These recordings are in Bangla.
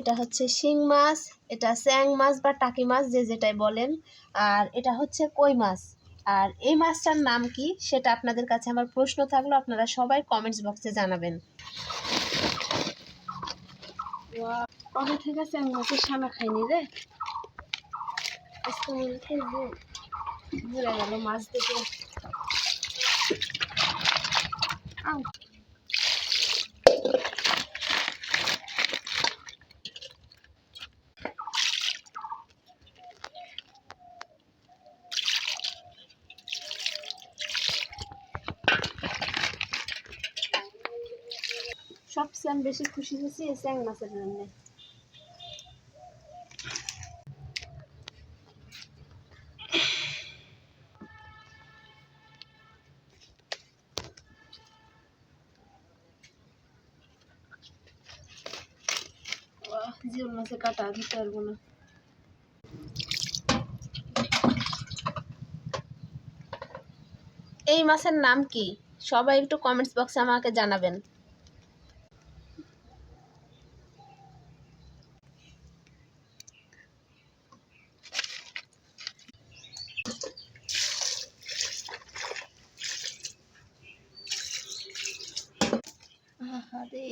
এটা হচ্ছে শিং মাছ, এটা স্যাং মাছ বা টাকি মাছ যে যেটাই বলেন, আর এটা হচ্ছে কই মাছ। আর এই মাছটার নাম কি সেটা আপনাদের কাছে আমার প্রশ্ন থাকল, আপনারা সবাই কমেন্টস বক্সে জানাবেন। খাইনি রে। মাছ দেখে সবচেয়ে আমি বেশি খুশি হয়েছি এই স্যাং মাছের জন্য জিওল মাছের কাটা দিতে পারব না এই মাছের নাম কি? সবাই একটু কমেন্টস বক্সে আমাকে জানাবেন। আহারে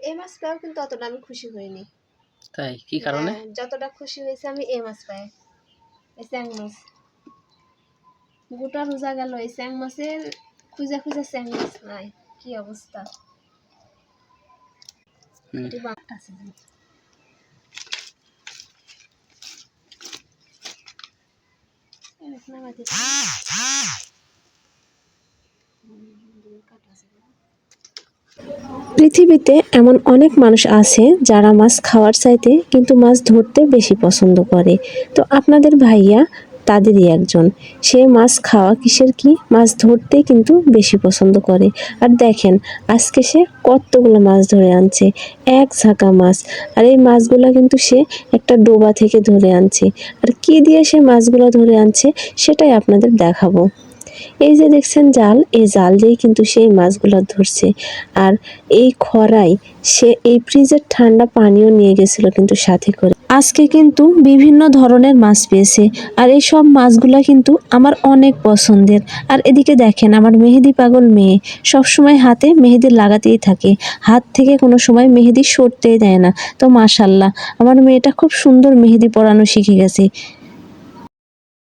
এই মাছ পাও কিন্তু অতটা আমি খুশি হইনি তাই কি কারণে যতটা খুশি হয়েছে আমি এই মাছ পাই এই চ্যাং মাছ গোটা রোজা গেল এই চ্যাং মাছের খুঁজে খুঁজে চ্যাং মাছ নাই কি অবস্থা হুম। এটি বাঘটা আছে যে। এই দেখ না মাঝে। হুম, দুই কাটা আছে। পৃথিবীতে এমন অনেক মানুষ আছে যারা মাছ খাওয়ার চাইতে কিন্তু মাছ ধরতে বেশি পছন্দ করে। তো আপনাদের ভাইয়া তাদেরই একজন। সে মাছ খাওয়া কিসের কি? মাছ ধরতে কিন্তু বেশি পছন্দ করে। আর দেখেন, আজকে সে কতগুলো মাছ ধরে আনছে। এক ঝাঁকা মাছ। আর এই মাছগুলো কিন্তু সে একটা ডোবা থেকে ধরে আনছে। আর কি দিয়ে সে মাছগুলো ধরে আনছে, সেটাই আপনাদের দেখাবো। এই যে দেখছেন জাল, এই জাল দিয়েই কিন্তু সেই মাছগুলো ধরছে। আর এই খরায় সে এই ফ্রিজের ঠান্ডা পানিও নিয়ে গেছিল কিন্তু সাথে করে। আজকে কিন্তু বিভিন্ন ধরনের মাছ পেয়েছে। আর এই সব মাছগুলো কিন্তু আমার অনেক পছন্দের। আর এদিকে দেখেন, আমার মেহেদি পাগল মেয়ে। সব সময় হাতে মেহেদি লাগাতেই থাকে। হাত থেকে কোনো সময় মেহেদি সরতেই দেয় না। তো মাশাল্লাহ, আমার মেয়েটা খুব সুন্দর মেহেদি পরানো শিখে গেছে।